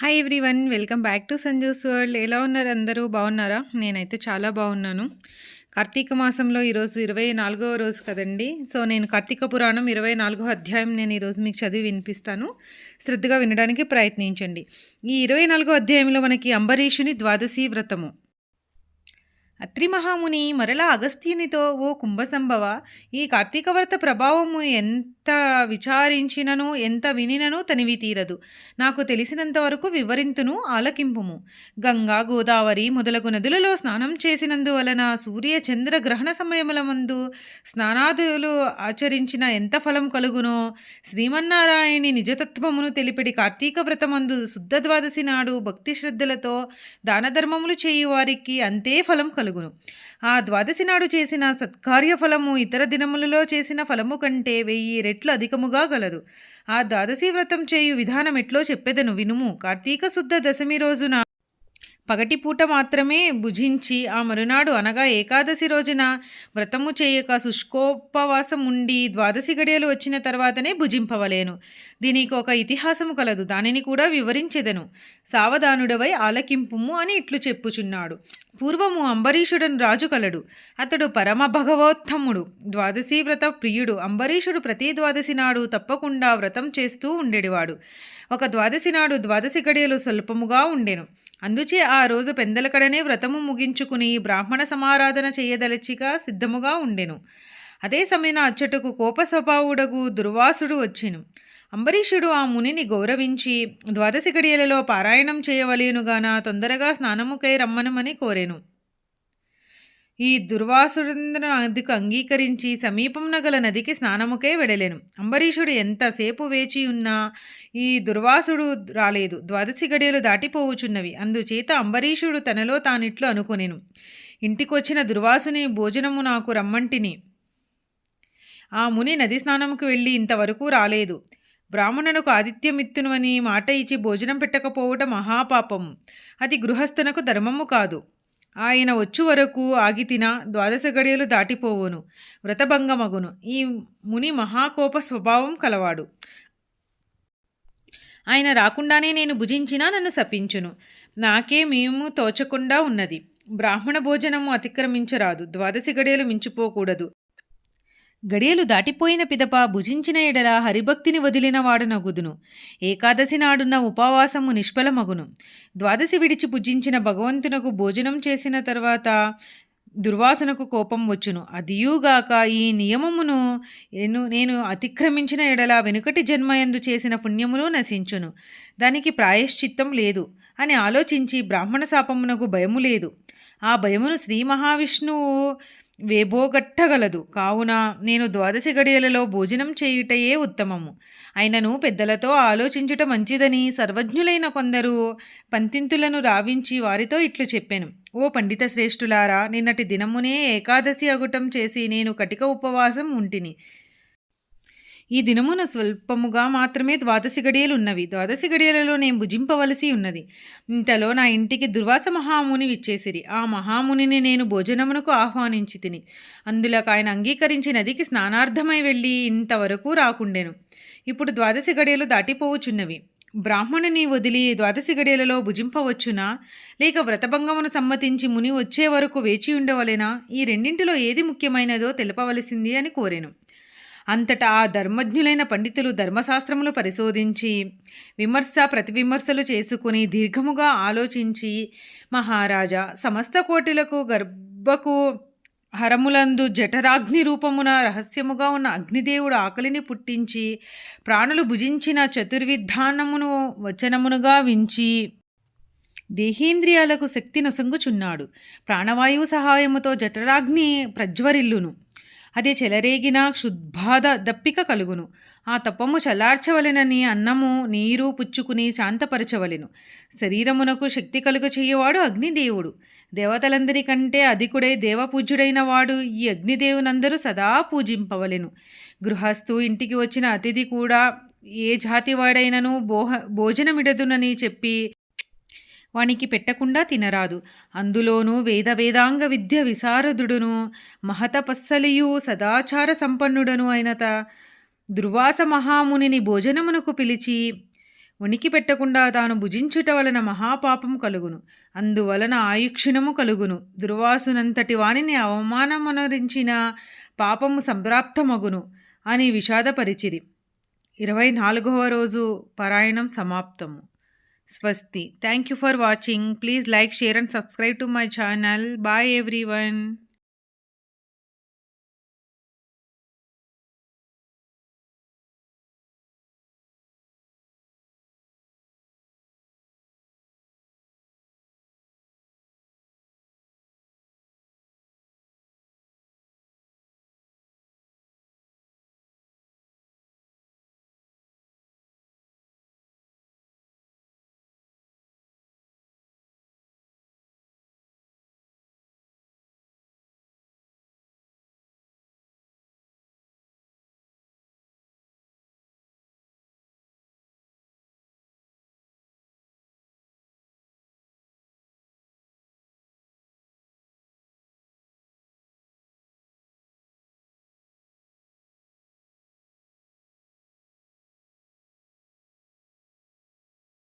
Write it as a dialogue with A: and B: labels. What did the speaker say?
A: Hi everyone welcome back to Sanju's world ఎలా ఉన్నారు అందరూ? బాగున్నారా? నేనైతే చాలా బాగున్నాను. కార్తీక మాసంలో ఈరోజు ఇరవై నాలుగవ రోజు కదండి. సో నేను కార్తీక పురాణం ఇరవై నాలుగో అధ్యాయం నేను ఈరోజు మీకు చదివి వినిపిస్తాను. శ్రద్ధగా వినడానికి ప్రయత్నించండి. ఈ ఇరవై నాలుగో అధ్యాయంలో మనకి అంబరీషుని ద్వాదశీ వ్రతము. అత్రి మహాముని మరలా అగస్త్యునితో ఓ కుంభసంభవ ఈ కార్తీక వ్రత ప్రభావము ఎంత విచారించినను ఎంత వినినను తనివి తీరదు. నాకు తెలిసినంత వరకు వివరింతును ఆలకింపుము. గంగా గోదావరి మొదలగు నదులలో స్నానం చేసినందువలన సూర్య చంద్ర గ్రహణ సమయముల మందు స్నానాదులు ఆచరించిన ఎంత ఫలం కలుగునో శ్రీమన్నారాయణి నిజతత్వమును తెలిపిడి కార్తీక వ్రతమందు శుద్ధ ద్వాదశి నాడు భక్తి శ్రద్ధలతో దాన ధర్మములు చేయు వారికి అంతే ఫలం కలుగును ఆ ద్వాదశి నాడు చేసిన సత్కార్య ఫలము ఇతర దినములలో చేసిన ఫలము కంటే వెయ్యి రెట్లు అధికముగా గలదు. ఆ ద్వాదశి వ్రతం చేయు విధానం ఎట్లో చెప్పెదను వినుము. కార్తీక శుద్ధ దశమి రోజున పగటిపూట మాత్రమే భుజించి ఆ మరునాడు అనగా ఏకాదశి రోజున వ్రతము చేయక శుష్కోపవాసం ఉండి ద్వాదశి గడియలు వచ్చిన తర్వాతనే భుజింపవలేను. దీనికి ఒక ఇతిహాసము కలదు. దానిని కూడా వివరించెదను. సావధానుడవై ఆలకింపుము అని ఇట్లు చెప్పుచున్నాడు. పూర్వము అంబరీషుడను రాజు కలడు. అతడు పరమ భగవోత్తముడు. ద్వాదశి వ్రత ప్రియుడు. అంబరీషుడు ప్రతి ద్వాదశి నాడు తప్పకుండా వ్రతం చేస్తూ ఉండేవాడు ఒక ద్వాదశి నాడు ద్వాదశి గడియలు స్వల్పముగా ఉండెను. అందుచే ఆ ఆ రోజు పెందలకడనే వ్రతము ముగించుకుని బ్రాహ్మణ సమారాధన చేయదలచిగా సిద్ధముగా ఉండెను. అదే సమయన అచ్చటకు కోప స్వభావుడగు దుర్వాసుడు వచ్చెను. అంబరీషుడు ఆ మునిని గౌరవించి ద్వాదశి గడియలలో పారాయణం చేయవలేనుగాన తొందరగా స్నానముకై రమ్మనమని కోరెను. ఈ దుర్వాసుడు నదికి అంగీకరించి సమీపం గల నదికి స్నానముకే వెడలేను. అంబరీషుడు ఎంతసేపు వేచి ఉన్నా ఈ దుర్వాసుడు రాలేదు. ద్వాదశి గడియలు దాటిపోవుచున్నవి అందుచేత అంబరీషుడు తనలో తానిట్లు అనుకునేను. ఇంటికొచ్చిన దుర్వాసుని భోజనము నాకు రమ్మంటిని. ఆ ముని నది స్నానముకు వెళ్ళి ఇంతవరకు రాలేదు. బ్రాహ్మణునకు ఆదిత్యమిత్తును మాట ఇచ్చి భోజనం పెట్టకపోవటం మహాపాపము. అది గృహస్థునకు ధర్మము కాదు. ఆయన వచ్చు వరకు ఆగి తిన ద్వాదశ గడియలు దాటిపోవును వ్రతభంగమగును. ఈ ముని మహాకోప స్వభావం కలవాడు. ఆయన రాకుండానే నేను భుజించినా నన్ను శపించును. నాకే మేము తోచకుండా ఉన్నది. బ్రాహ్మణ భోజనము అతిక్రమించరాదు. ద్వాదశి గడియలు మించిపోకూడదు. గడియలు దాటిపోయిన పిదప భుజించిన ఎడల హరిభక్తిని వదిలిన వాడనగుదును. ఏకాదశి నాడున్న ఉపవాసము నిష్ఫలమగును. ద్వాదశి విడిచి భుజించిన భగవంతునకు భోజనం చేసిన తర్వాత దుర్వాసనకు కోపం వచ్చును. అదియుగాక ఈ నియమమును నేను నేను అతిక్రమించిన ఎడల వెనుకటి జన్మయందు చేసిన పుణ్యములు నశించును. దానికి ప్రాయశ్చిత్తం లేదు అని ఆలోచించి బ్రాహ్మణ శాపమునకు భయము లేదు. ఆ భయమును శ్రీ మహావిష్ణువు వేబోగట్టగలదు కావున నేను ద్వాదశి గడియలలో భోజనం చేయుటయే ఉత్తమము. అయినను పెద్దలతో ఆలోచించుట మంచిదని సర్వజ్ఞులైన కొందరు పంతింతులను రావించి వారితో ఇట్లు చెప్పాను. ఓ పండిత శ్రేష్ఠులారా నిన్నటి దినమునే ఏకాదశి అగుటం చేసి నేను కటిక ఉపవాసం ఉంటిని. ఈ దినమున స్వల్పముగా మాత్రమే ద్వాదశి గడియలు ఉన్నవి. ద్వాదశి గడియలలో నేను భుజింపవలసి ఉన్నది. ఇంతలో నా ఇంటికి దుర్వాస మహాముని విచ్చేసిరి. ఆ మహామునిని నేను భోజనమునకు ఆహ్వానించి తిని అందులోకి ఆయన అంగీకరించి నదికి స్నానార్థమై వెళ్ళి ఇంతవరకు రాకుండెను. ఇప్పుడు ద్వాదశి గడియలు దాటిపోవచ్చున్నవి. బ్రాహ్మణుని వదిలి ద్వాదశి గడియలలో భుజింపవచ్చునా? లేక వ్రతభంగమును సమ్మతించి ముని వచ్చే వరకు వేచి ఉండవలెనా? ఈ రెండింటిలో ఏది ముఖ్యమైనదో తెలపవలసింది అని కోరాను. అంతటా ఆ ధర్మజ్ఞులైన పండితులు ధర్మశాస్త్రములు పరిశోధించి విమర్శ ప్రతివిమర్శలు చేసుకుని దీర్ఘముగా ఆలోచించి మహారాజా సమస్త కోటిలకు గర్భకు హరములందు జఠరాగ్ని రూపమున రహస్యముగా ఉన్న అగ్నిదేవుడు ఆకలిని పుట్టించి ప్రాణులు భుజించిన చతుర్విధానమును వచనమునుగా వించి దేహేంద్రియాలకు శక్తి నొసంగుచున్నాడు. ప్రాణవాయువు సహాయముతో జఠరాగ్ని ప్రజ్వరిల్లును. అది చెలరేగిన క్షుద్బాధ దప్పిక కలుగును. ఆ తప్పము చల్లార్చవలెనని అన్నము నీరు పుచ్చుకుని శాంతపరచవలెను. శరీరమునకు శక్తి కలుగ చేయవాడు అగ్నిదేవుడు. దేవతలందరికంటే అధికుడై దేవపూజ్యుడైన వాడు ఈ అగ్నిదేవునందరూ సదా పూజింపవలెను. గృహస్థు ఇంటికి వచ్చిన అతిథి కూడా ఏ జాతివాడైనను భోహ భోజనమిడదునని చెప్పి వానికి పెట్టకుండా తినరాదు. అందులోనూ వేద వేదాంగ విద్య విశారదుడును మహతపస్సలియు సదాచార సంపన్నుడను అయినత దుర్వాస మహామునిని భోజనమునకు పిలిచి ఉనికి పెట్టకుండా తాను భుజించుట వలన మహాపాపం కలుగును. అందువలన ఆయుక్షణము కలుగును. దుర్వాసునంతటి వానిని అవమానమునరించిన పాపము సంప్రాప్తమగును అని విషాదపరిచిరి ఇరవై నాలుగవ రోజు పారాయణం సమాప్తము. Swasti. Thank you for watching. Please like, share and subscribe to my channel. Bye everyone.